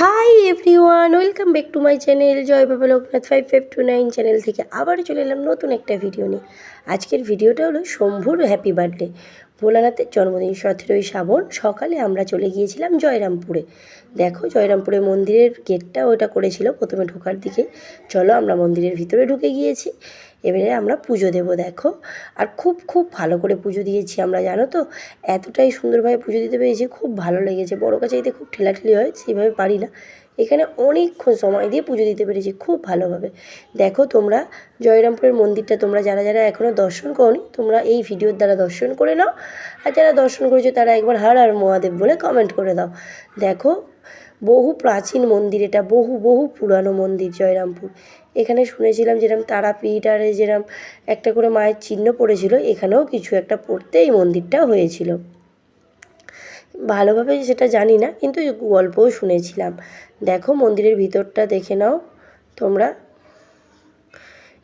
Hi everyone welcome back to my channel Jai Baba Loknath five five two nine channel থেকে আবার চলে এলাম নতুন একটা ভিডিও নিয়ে। আজকের ভিডিওটা হলো শম্ভুর হ্যাপি বার্থডে ভোলানাথের জন্মদিন সতেরোই শ্রাবণ সকালে আমরা চলে গিয়েছিলাম জয়রামপুরে। দেখো জয়রামপুরে মন্দিরের গেটটা ওটা করেছিল প্রথমে ঢোকার দিকে। চলো আমরা মন্দিরের ভিতরে ঢুকে গিয়েছি। এবারে আমরা পুজো দেব, দেখো। আর খুব খুব ভালো করে পুজো দিয়েছি আমরা, জানো তো? এতটাই সুন্দরভাবে পুজো দিতে পেরেছি, খুব ভালো লেগেছে। বড় কাছাইতে খুব ঠেলাঠেলি হয়, সেইভাবে পারি না। এখানে অনেকক্ষণ সময় দিয়ে পুজো দিতে পেরেছি খুব ভালোভাবে। দেখো তোমরা জয়রামপুরের মন্দিরটা, তোমরা যারা যারা এখনও দর্শন করনি, তোমরা এই ভিডিওর দ্বারা দর্শন করে নাও। আর যারা দর্শন করেছ, তারা একবার হার আর মহাদেব বলে কমেন্ট করে দাও। দেখো, বহু প্রাচীন মন্দির এটা, বহু বহু পুরানো মন্দির জয়রামপুর। এখানে শুনেছিলাম যেরকম তারাপীঠ আর যেরকম একটা করে মায়ের চিহ্ন পড়েছিল, এখানেও কিছু একটা পড়তে এই মন্দিরটা হয়েছিল। ভালোভাবে সেটা জানি না, কিন্তু গল্পও শুনেছিলাম। দেখো মন্দিরের ভিতরটা দেখে নাও তোমরা।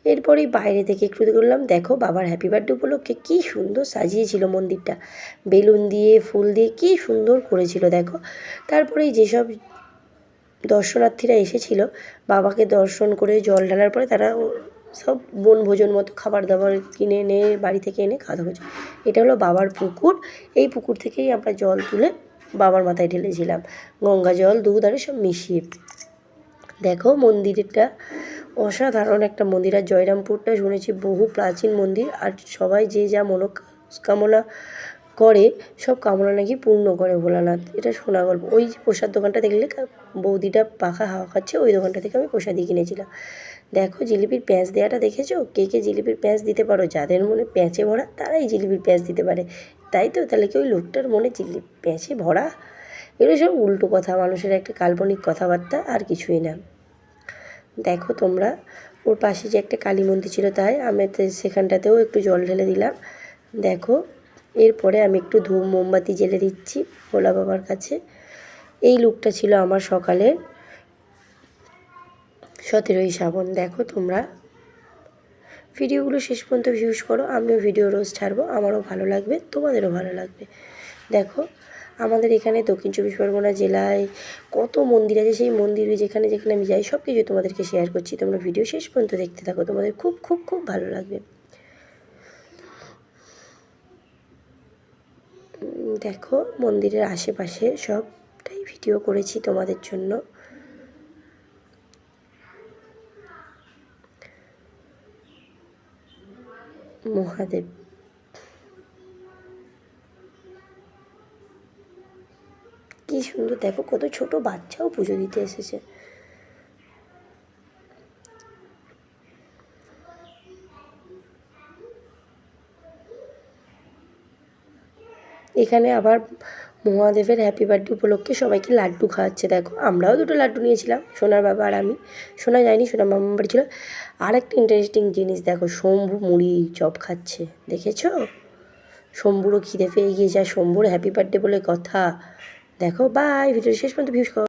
এরপরেই বাইরে থেকে একটু করলাম দেখো বাবার হ্যাপি বার্থডে উপলক্ষে কী সুন্দর সাজিয়েছিল মন্দিরটা। বেলুন দিয়ে, ফুল দিয়ে কী সুন্দর করেছিল, দেখো। তারপরেই যেসব দর্শনার্থীরা এসেছিল, বাবাকে দর্শন করে জল ঢালার পরে তারা সব বনভোজন মতো খাবার দাবার কিনে এনে বাড়ি থেকে এনে খাওয়া দাওয়া এটা হলো বাবার পুকুর। এই পুকুর থেকেই আমরা জল তুলে বাবার মাথায় ঢেলেছিলাম। গঙ্গা জল, দুধ আর সব মিশিয়ে। দেখো মন্দিরটা অসাধারণ একটা মন্দির। আর জয়রামপুরটা শুনেছি বহু প্রাচীন মন্দির। আর সবাই যে যা মনোকামনা করে, সব কামনা নাকি পূর্ণ করে ভোলানাথ। এটা শোনা গল্প। ওই যে প্রসাদ দোকানটা দেখলে বৌদিটা পাখা হাওয়া খাচ্ছে, ওই দোকানটা থেকে আমি প্রসাদই কিনেছিলাম। দেখো জিলিপির প্যাঁচ দেওয়াটা দেখেছ? কে কে জিলিপির প্যাঁচ দিতে পারো? যাদের মনে প্যাঁচে ভরা, তারাই জিলিপির প্যাঁচ দিতে পারে। তাই তো? তাহলে কি ওই লোকটার মনে জিলিপি প্যাঁচে ভরা? এগুলো সব উল্টো কথা, মানুষের একটা কাল্পনিক কথাবার্তা, আর কিছুই না। দেখো তোমরা, ওর পাশে যে একটা কালী মন্দির ছিল তাই, আমি সেখানটাতেও একটু জল ঢেলে দিলাম। দেখো এরপরে আমি একটু ধূপ মোমবাতি জেলে দিচ্ছি ভোলা বাবার কাছে। এই লুকটা ছিল আমার সকালের সতেরোই শ্রাবণ। দেখো তোমরা। ভিডিওগুলো শেষ পর্যন্ত ভিউজ করো, আমিও ভিডিও রোজ ছাড়বো, আমারও ভালো লাগবে, তোমাদেরও ভালো লাগবে। দেখো, আমাদের এখানে দক্ষিণ চব্বিশ পরগনা জেলায় কত মন্দির আছে, সেই মন্দিরে যেখানে যেখানে আমি যাই সব কিছু তোমাদেরকে শেয়ার করছি। তোমরা ভিডিও শেষ পর্যন্ত দেখতে থাকো, তোমাদের খুব খুব খুব ভালো লাগবে। দেখো, মন্দিরের আশেপাশে সবটাই ভিডিও করেছি তোমাদের জন্য। মহাদেব। কি সুন্দর, দেখো কত ছোট বাচ্চাও পুজো দিতে এসেছে। এখানে আবার মহাদেবের হ্যাপি বার্থডে উপলক্ষে সবাইকে লাড্ডু খাওয়াচ্ছে, দেখো। আমরাও দুটো লাড্ডু নিয়েছিলাম, সোনার বাবা আর আমি। সোনা যায়নি সোনার মামা বাড়ি ছিল। আর একটা ইন্টারেস্টিং জিনিস, দেখো, শম্ভু মুড়ি চপ খাচ্ছে, দেখেছ? শম্ভুরও খিদে পেয়ে গিয়েছে, আর শম্ভুর হ্যাপি বার্থডে বলে কথা। দেখো বাই ভিডিও শেষ পর্যন্ত ভিউজ